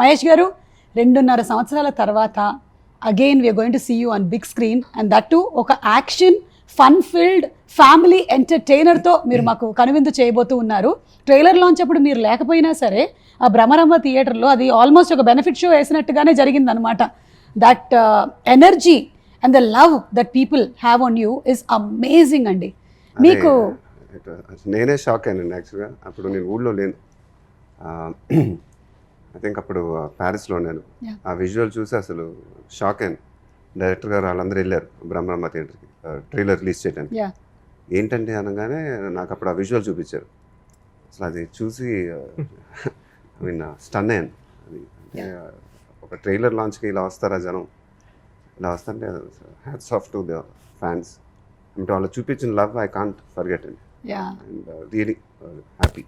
మహేష్ గారు రెండున్నర సంవత్సరాల తర్వాత again we're going to see you on big screen and that too ఒక యాక్షన్ ఫన్ ఫిల్డ్ ఫ్యామిలీ ఎంటర్టైనర్తో మీరు మాకు కనువిందు చేయబోతూ ఉన్నారు. ట్రైలర్ లాంచ్ అప్పుడు మీరు లేకపోయినా సరే ఆ భ్రమరమ్మ థియేటర్లో అది ఆల్మోస్ట్ ఒక బెనిఫిట్ షో వేసినట్టుగానే జరిగిందనమాట that energy and the love that people have on you is amazing అండి. మీకు నేనే షాక్ అయ్యానండి యాక్చువల్గా అప్పుడు నేను ఊళ్ళో లేను. ఐ థింక్ అప్పుడు ప్యారిస్లో నేను. ఆ విజువల్ చూసి అసలు షాక్ అయ్యాను. డైరెక్టర్ గారు వాళ్ళందరూ వెళ్ళారు బ్రహ్మరమ్మ థియేటర్కి ట్రైలర్ రిలీజ్ చేయడానికి ఏంటంటే అనగానే నాకు అప్పుడు ఆ విజువల్ చూపించారు. అసలు అది చూసి ఐ మీన్ స్టన్ అయ్యాను. అది ఒక ట్రైలర్ లాంచ్కి ఇలా వస్తారా జనం? ఇలా వస్తుంటే hats off to the fans అంటే వాళ్ళు చూపించిన లవ్ ఐ కాంట్ ఫర్గెట్ అండి అండ్ రియలీ హ్యాపీ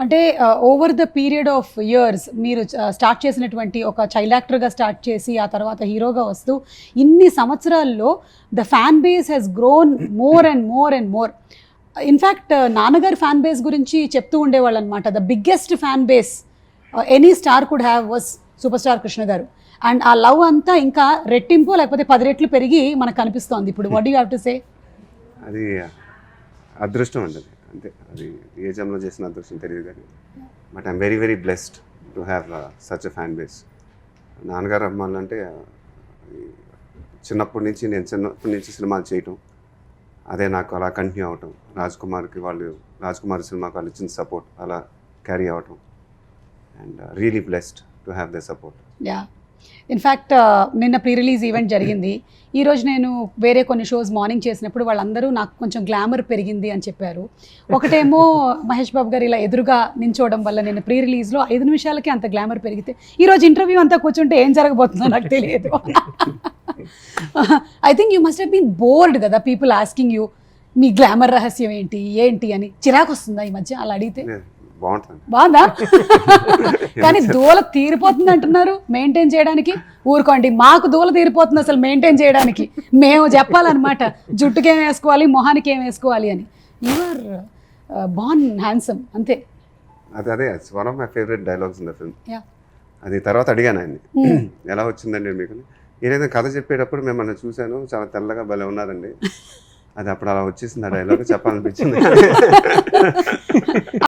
అంటే over the period of years మీరు స్టార్ట్ చేసినటువంటి ఒక చైల్డ్ యాక్టర్గా స్టార్ట్ చేసి ఆ తర్వాత హీరోగా వస్తూ ఇన్ని సంవత్సరాల్లో the fan base has grown more and more and more in fact నాన్నగారి ఫ్యాన్ బేస్ గురించి చెప్తూ ఉండేవాళ్ళు అనమాట the biggest fan base any star could have was super star Krishna garu. And ఆ లవ్ అంతా ఇంకా రెట్టింపు లేకపోతే పది రెట్లు పెరిగి మనకు కనిపిస్తోంది ఇప్పుడు what you have to say అది అదృష్టం అండి అంతే అది ఏజంలో చేసిన అదృష్టం తెలియదు కానీ. But I'm very very blessed to have such a fan base నాన్నగారు అమ్మాలంటే చిన్నప్పటి నుంచి నేను చిన్నప్పటి నుంచి సినిమాలు చేయటం అదే నాకు అలా కంటిన్యూ అవటం. రాజ్ కుమార్కి వాళ్ళు రాజ్ కుమార్ సినిమాకి వాళ్ళు ఇచ్చిన సపోర్ట్ అలా క్యారీ అవటం. And really blessed to have the support yeah in fact uh, నిన్న ప్రీ రిలీజ్ ఈవెంట్ జరిగింది. ఈ రోజు నేను వేరే కొన్ని షోస్ మార్నింగ్ చేసినప్పుడు వాళ్ళందరూ నాకు కొంచెం గ్లామర్ పెరిగింది అని చెప్పారు. ఒకటేమో మహేష్ బాబు గారు ఇలా ఎదురుగా నించోవడం వల్ల నేను ప్రీ రిలీజ్లో ఐదు నిమిషాలకి అంత గ్లామర్ పెరిగితే ఈ రోజు ఇంటర్వ్యూ అంతా కూర్చుంటే ఏం జరగబోతుందో నాకు తెలియదు. I think you must have been bored కదా పీపుల్ ఆస్కింగ్ యూ మీ గ్లామర్ రహస్యం ఏంటి? ఏంటి? అని. చిరాకు వస్తుందా ఈ మధ్య? అలా అడిగితే? బాగుంటుంది బాగుందా? కానీ దూల తీరిపోతుంది అంటున్నారు మెయింటైన్ చేయడానికి? ఊరుకోండి మాకు దూల తీరిపోతుంది అసలు మెయింటైన్ చేయడానికి. మేము చెప్పాలన్నమాట జుట్టుకి ఏం వేసుకోవాలి మొహానికి ఏం వేసుకోవాలి అని. యూఆర్ బాన్ హ్యాండ్సమ్ అంతే. అదే అదే one of my favourite dialogues in the film అది తర్వాత అడిగాను ఆయన్ని. ఎలా వచ్చిందండి మీకు? ఏదైతే కథ చెప్పేటప్పుడు మిమ్మల్ని చూశాను చాలా తెల్లగా భలే ఉన్నారండి. అది అప్పుడు అలా వచ్చేసింది ఆ డైలాగ్ చెప్పాలనిపించింది.